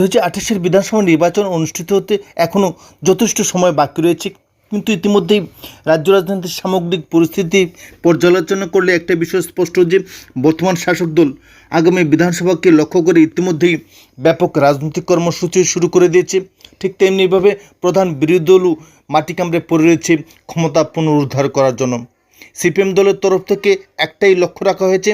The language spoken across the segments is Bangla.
দু হাজার আঠাশের বিধানসভা নির্বাচন অনুষ্ঠিত হতে এখনও যথেষ্ট সময় বাকি রয়েছে। কিন্তু ইতিমধ্যেই রাজ্য রাজধানীর সামগ্রিক পরিস্থিতি পর্যালোচনা করলে একটা বিষয় স্পষ্ট যে, বর্তমান শাসক দল আগামী বিধানসভাকে লক্ষ্য করে ইতিমধ্যেই ব্যাপক রাজনৈতিক কর্মসূচি শুরু করে দিয়েছে। ঠিক তেমনিভাবে প্রধান বিরোধী দলও মাটি কামড়ে পড়ে রয়েছে ক্ষমতা পুনরুদ্ধার করার জন্য। সিপিএম দলের তরফ থেকে একটাই লক্ষ্য রাখা হয়েছে,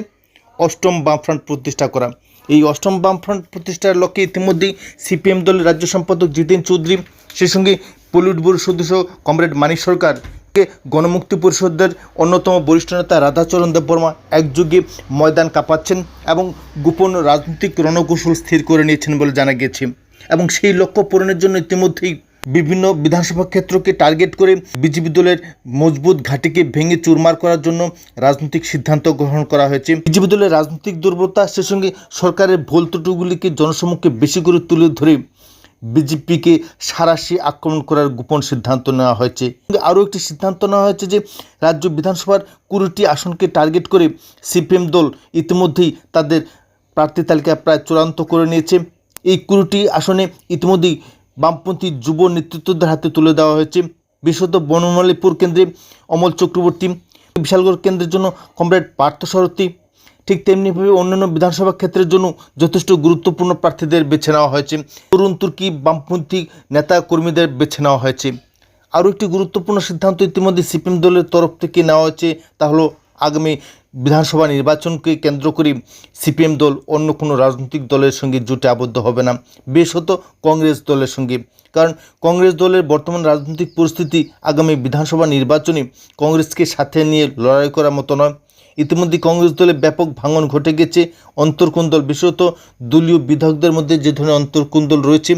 অষ্টম বামফ্রন্ট প্রতিষ্ঠা করা। এই অষ্টম বামফ্রন্ট প্রতিষ্ঠার লক্ষ্যে ইতিমধ্যেই সিপিএম দলের রাজ্য সম্পাদক জিতেন চৌধুরী। সেই সঙ্গে পলিউড বোর্ড সদস্য কমরেড মানিক সরকারকে গণমুক্তি পরিষদের অন্যতম বরিষ্ঠ নেতা রাধাচরণ দেববর্মা একযোগে ময়দান কাঁপাচ্ছেন এবং গোপন রাজনৈতিক রণকৌশল স্থির করে নিয়েছেন বলে জানা গিয়েছে এবং সেই লক্ষ্য পূরণের জন্য ইতিমধ্যেই বিভিন্ন বিধানসভা ক্ষেত্রকে টার্গেট করে বিজেপি দলের মজবুত ঘাঁটিকে ভেঙে চুরমার করার জন্য রাজনৈতিক সিদ্ধান্ত গ্রহণ করা হয়েছে। বিজেপি দলের রাজনৈতিক দুর্বলতা, সে সঙ্গে সরকারের ভুল ত্রুটিগুলিকে জনসম্মুখে বেশি করে তুলে ধরে বিজেপিকে সারাশি আক্রমণ করার গোপন সিদ্ধান্ত নেওয়া হয়েছে। আরও একটি সিদ্ধান্ত নেওয়া হয়েছে যে, রাজ্য বিধানসভার কুড়িটি আসনকে টার্গেট করে সিপিএম দল ইতিমধ্যেই তাদের প্রার্থী তালিকা প্রায় চূড়ান্ত করে নিয়েছে। এই কুড়িটি আসনে ইতিমধ্যেই বামপন্থী যুব নেতৃত্বদের হাতে তুলে দেওয়া হয়েছে। বিশেষত বনমালীপুর কেন্দ্রে অমল চক্রবর্তী, বিশালগড় কেন্দ্রের জন্য কমরেড পার্থসারথী ঠিক তেমনিভাবে অন্যান্য বিধানসভা ক্ষেত্রের জন্য যথেষ্ট গুরুত্বপূর্ণ প্রার্থীদের বেছে নেওয়া হয়েছে। তরুণ তুর্কি বামপন্থী নেতা কর্মীদের বেছে নেওয়া হয়েছে। আরও একটি গুরুত্বপূর্ণ সিদ্ধান্ত ইতিমধ্যে সিপিএম দলের তরফ থেকে নেওয়া হয়েছে, তা হলো আগামী বিধানসভা নির্বাচনকে কেন্দ্র করে সিপিএম দল অন্য কোনো রাজনৈতিক দলের সঙ্গে জোটে আবদ্ধ হবে না, বিশেষত কংগ্রেস দলের সঙ্গে। কারণ কংগ্রেস দলের বর্তমান রাজনৈতিক পরিস্থিতি আগামী বিধানসভা নির্বাচনে কংগ্রেসকে সাথে নিয়ে লড়াই করার মতো নয়। ইতিমধ্যে কংগ্রেস দলে ব্যাপক ভাঙন ঘটে গেছে। অন্তর্কুন্দল বিশেষত দলীয় বিধায়কদের মধ্যে যে ধরনের অন্তর্কুন্দল রয়েছে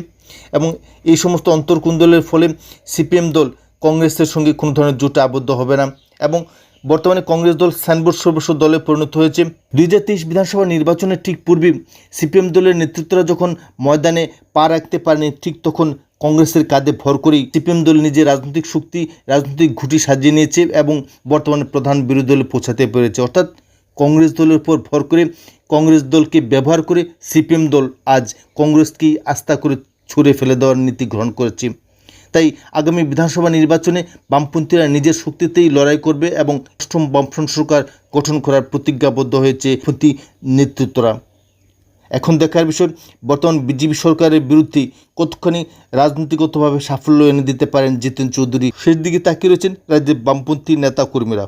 এবং এই সমস্ত অন্তর্কুন্দলের ফলে সিপিএম দল কংগ্রেসের সঙ্গে কোনো ধরনের জোটে আবদ্ধ হবে না এবং বর্তমানে কংগ্রেস দল সাইনবোর্ড সর্বস্ব দলে পরিণত হয়েছে। দুই হাজার তেইশ বিধানসভা নির্বাচনের ঠিক পূর্বে সিপিএম দলের নেতৃত্বরা যখন ময়দানে পা রাখতে পারেনি, ঠিক তখন কংগ্রেসের কাঁধে ভর করেই সিপিএম দল নিজের রাজনৈতিক শক্তি, রাজনৈতিক ঘুঁটি সাজিয়ে নিয়েছে এবং বর্তমানে প্রধান বিরোধী দলে পৌঁছাতে পেরেছে। অর্থাৎ কংগ্রেস দলের উপর ভর করে কংগ্রেস দলকে ব্যবহার করে সিপিএম দল আজ কংগ্রেসকেই আস্থা করে ছুঁড়ে ফেলে দেওয়ার নীতি গ্রহণ করেছে। তাই আগামী বিধানসভা নির্বাচনে বামপন্থীরা নিজের শক্তিতেই লড়াই করবে এবং অষ্টম বামফ্রন্ট সরকার গঠন করার প্রতিজ্ঞাবদ্ধ হয়েছে প্রতি নেতৃত্বরা। এখন দেখার বিষয়, বর্তমান বিজেপি সরকারের বিরুদ্ধে কতখানি রাজনৈতিকগতভাবে সাফল্য এনে দিতে পারেন জিতেন চৌধুরী? শেষ দিকে তাকিয়ে রয়েছেন রাজ্যের বামপন্থী নেতা কর্মীরা